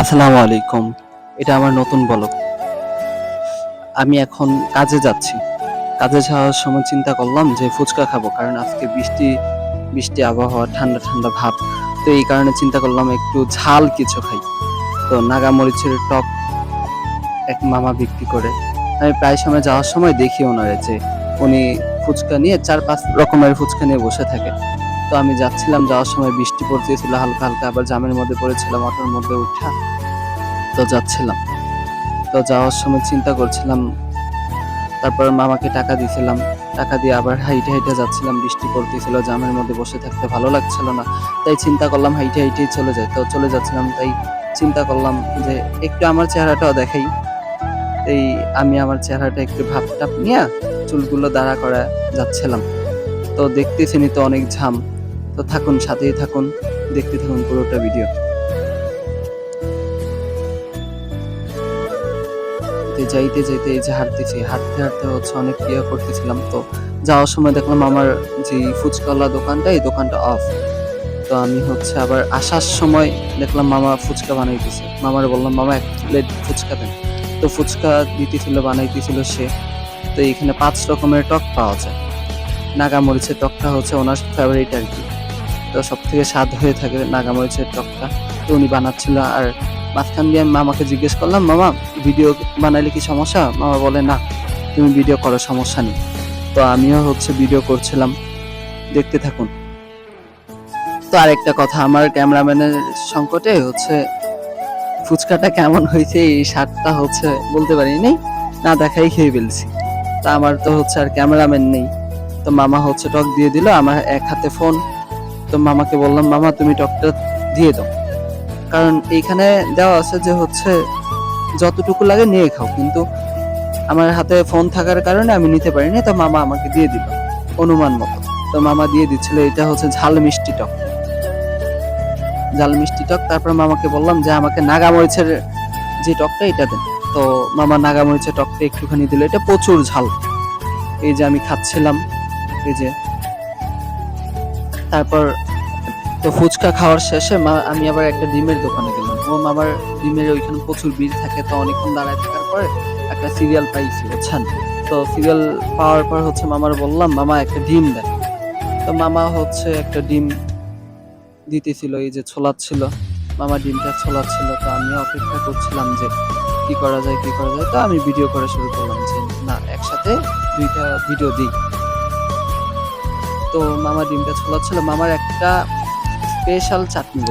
আসসালামু আলাইকুম। এটা আমার নতুন ব্লগ। আমি এখন কাজে যাচ্ছি। কাজে যাওয়ার সময় চিন্তা করলাম যে ফুচকা খাব, কারণ আজকে বৃষ্টি বৃষ্টি, আবহাওয়া, ঠান্ডা ঠান্ডা ভাব। তো এই কারণে চিন্তা করলাম একটু ঝাল কিছু খাই। তো নাগা মরিচের টক এক মামা বিক্রি করে। আমি প্রায় সময় যাওয়ার সময় দেখি ওনারে যে উনি ফুচকা নিয়ে চার পাঁচ রকমের ফুচকা নিয়ে বসে থাকে তো আমি যাচ্ছিলাম, যাওয়ার সময় বৃষ্টি পড়তেছিল, হালকা হালকা আবার জামের মধ্যে পড়েছিলাম, অটোর মধ্যে উঠা তো যাচ্ছিলাম। তো যাওয়ার সময় চিন্তা করছিলাম, তারপর মামাকে টাকা দিয়েছিলাম টাকা দিয়ে আবার হাইটে হাইটে যাচ্ছিলাম, বৃষ্টি পড়তেছিল, জামের মধ্যে বসে থাকতে ভালো লাগছিল না, তাই চিন্তা করলাম হাইটে হাইটেই চলে যায় তো চলে যাচ্ছিলাম, তাই চিন্তা করলাম যে একটু আমার চেহারাটাও দেখাই। এই আমি আমার চেহারাটা একটু ভাব টাপ নিয়ে চুলগুলো দাঁড়া করা যাচ্ছিলাম। তো দেখতেছেনি তো অনেক ঝাম তো থাকুন, সাথেই থাকুন, দেখতে থাকুন পুরোটা ভিডিও যাইতে যাইতে এই যে হাঁটতেছি, হাঁটতে হাঁটতে হচ্ছে অনেক ইয়ে করতেছিলাম, তো যাওয়ার সময় দেখলাম আমার যে ফুচকাওয়ালা দোকানটা, এই দোকানটা অফ তো আমি হচ্ছে আবার আসার সময় দেখলাম মামা ফুচকা বানাইতেছে। মামার বললাম, মামা, এক প্লেট ফুচকা দেন। তো ফুচকা দিতেছিল, বানাইতেছিল সে। তো এখানে পাঁচ রকমের টক পাওয়া যায়। নাগামরিচের টকটা হচ্ছে ওনার ফেভারিট আর কি। তো সব থেকে স্বাদ হয়ে থাকে নাগামরিচের টকটা তো উনি বানাচ্ছিল আর মাঝখান দিয়ে আমি মামাকে জিজ্ঞেস করলাম, মামা, ভিডিও বানাইলে কি সমস্যা? মামা বলে, না, তুমি ভিডিও করো, সমস্যা নেই। তো আমিও হচ্ছে ভিডিও করছিলাম। দেখতে থাকুন। তো আরেকটা কথা, আমার ক্যামেরাম্যানের সংকটে হচ্ছে ফুচকাটা কেমন হয়েছে, এই স্বাদটা হচ্ছে বলতে পারিনি না দেখাই খেয়ে ফেলছি। তা আমার তো হচ্ছে আর ক্যামেরাম্যান নেই। তো মামা হচ্ছে টক দিয়ে দিল, আমার এক হাতে ফোন তো মামাকে বললাম, মামা, তুমি টকটা দিয়ে দাও। কারণ এইখানে দেওয়া আছে যে হচ্ছে, যতটুকু লাগে নিয়ে খাও। কিন্তু আমার হাতে ফোন থাকার কারণে আমি নিতে পারিনি, তো মামা আমাকে দিয়ে দিল, অনুমান মতো। তো মামা দিয়ে দিচ্ছিল এটা হচ্ছে ঝাল মিষ্টি টক। ঝাল মিষ্টি টক, তারপর মামাকে বললাম যে, আমাকে নাগামরিচের যে টকটা, এটা দেন। তো মামা নাগামরিচের টকটা একটুখানি দিল, এটা প্রচুর ঝাল। এই যে আমি খাচ্ছিলাম, এই যে তারপর তো ফুচকা খাওয়ার শেষে মা, আমি আবার একটা ডিমের দোকানে গেলাম। ও মামার ডিমের ওইখানে প্রচুর ভিড় থাকে, তো অনেকক্ষণ দাঁড়ায় থাকার পরে একটা সিরিয়াল পাইছি, বুঝছেন? তো সিরিয়াল পাওয়ার পর হচ্ছে মামার বললাম, মামা, একটা ডিম দেন। তো মামা হচ্ছে একটা ডিম দিতেছিল, এই যে ছোলাচ্ছিল। মামা ডিমটা ছোলাচ্ছিল, তো আমিও অপেক্ষা করছিলাম যে কি করা যায়, কি করা যায়। তো আমি ভিডিও করা শুরু করলাম যে, না, একসাথে দুইটা ভিডিও দিই। তো মামা ডিমটা ছোলাচ্ছিল। মামার একটা স্পেশাল চাটনি।